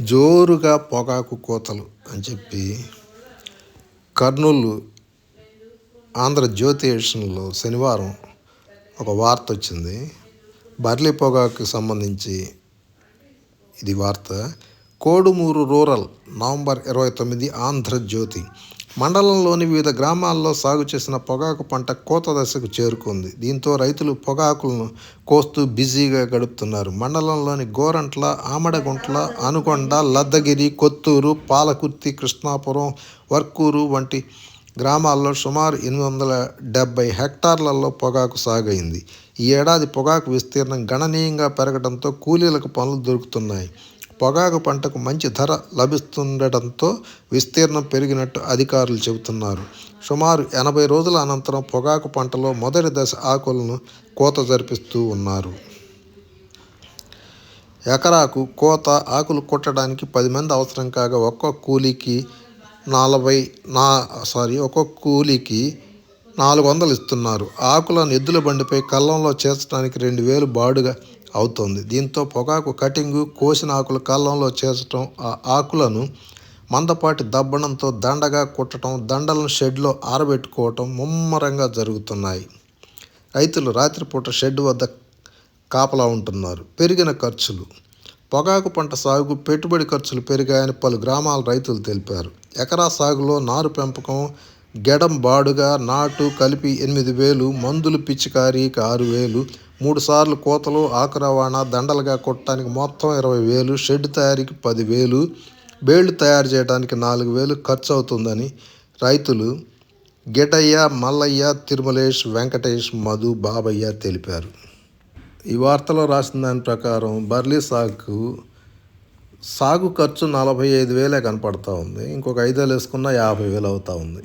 జోరుగా పొగాకు కోతలు అని చెప్పి కర్నూలు ఆంధ్రజ్యోతి శనివారం ఒక వార్త వచ్చింది. బర్లీ పొగాకు సంబంధించి ఇది వార్త. కోడుమూరు రూరల్ నవంబర్ ఇరవై తొమ్మిది ఆంధ్రజ్యోతి మండలంలోని వివిధ గ్రామాల్లో సాగు చేసిన పొగాకు పంట కోత దశకు చేరుకుంది. దీంతో రైతులు పొగాకులను కోస్తూ బిజీగా గడుపుతున్నారు. మండలంలోని గోరంట్ల ఆమడగుంట్ల అనుకొండ లద్దగిరి కొత్తూరు పాలకుర్తి కృష్ణాపురం వర్కూరు వంటి గ్రామాల్లో సుమారు ఎనిమిది వందల డెబ్బై హెక్టార్లలో పొగాకు సాగైంది. ఈ ఏడాది పొగాకు విస్తీర్ణం గణనీయంగా పెరగడంతో కూలీలకు పనులు దొరుకుతున్నాయి. పొగాకు పంటకు మంచి ధర లభిస్తుండటంతో విస్తీర్ణం పెరిగినట్టు అధికారులు చెబుతున్నారు. సుమారు ఎనభై రోజుల అనంతరం పొగాకు పంటలో మొదటి దశ ఆకులను కోత జరిపిస్తూ ఉన్నారు. ఎకరాకు కోత ఆకులు కొట్టడానికి పది మంది అవసరం కాగా ఒక్కొక్క కూలీకి నలభై నా సారీ ఒక్కొక్క కూలీకి నాలుగు వందలు ఇస్తున్నారు. ఆకులను ఎద్దుల బండిపై కళ్ళంలో చేర్చడానికి రెండు వేలు బాడుగా అవుతుంది. దీంతో పొగాకు కటింగు కోసిన ఆకులు కళ్ళంలో చేర్చడం ఆ ఆకులను మందపాటి దబ్బడంతో దండగా కుట్టడం దండలను షెడ్లో ఆరబెట్టుకోవటం ముమ్మరంగా జరుగుతున్నాయి. రైతులు రాత్రిపూట షెడ్ వద్ద కాపలా ఉంటున్నారు. పెరిగిన ఖర్చులు. పొగాకు పంట సాగుకు పెట్టుబడి ఖర్చులు పెరిగాయని పలు గ్రామాల రైతులు తెలిపారు. ఎకరా సాగులో నారు పెంపకం గెడం బాడుగా నాటు కలిపి ఎనిమిది వేలు మందులు పిచికారీకి ఆరు వేలు మూడు సార్లు కోతలు ఆకు రవాణా దండలుగా కొట్టడానికి మొత్తం ఇరవై వేలు షెడ్ తయారీకి పదివేలు బేళ్ళు తయారు చేయడానికి నాలుగు వేలు ఖర్చు అవుతుందని రైతులు గిటయ్య మల్లయ్య తిరుమలేష్ వెంకటేష్ మధు బాబయ్య తెలిపారు. ఈ వార్తలో రాసిన దాని ప్రకారం బర్లీ సాగుకు సాగు ఖర్చు నలభై ఐదు వేలే కనపడతా ఉంది. ఇంకొక ఐదేళ్ళు వేసుకున్న యాభై వేలు అవుతా ఉంది.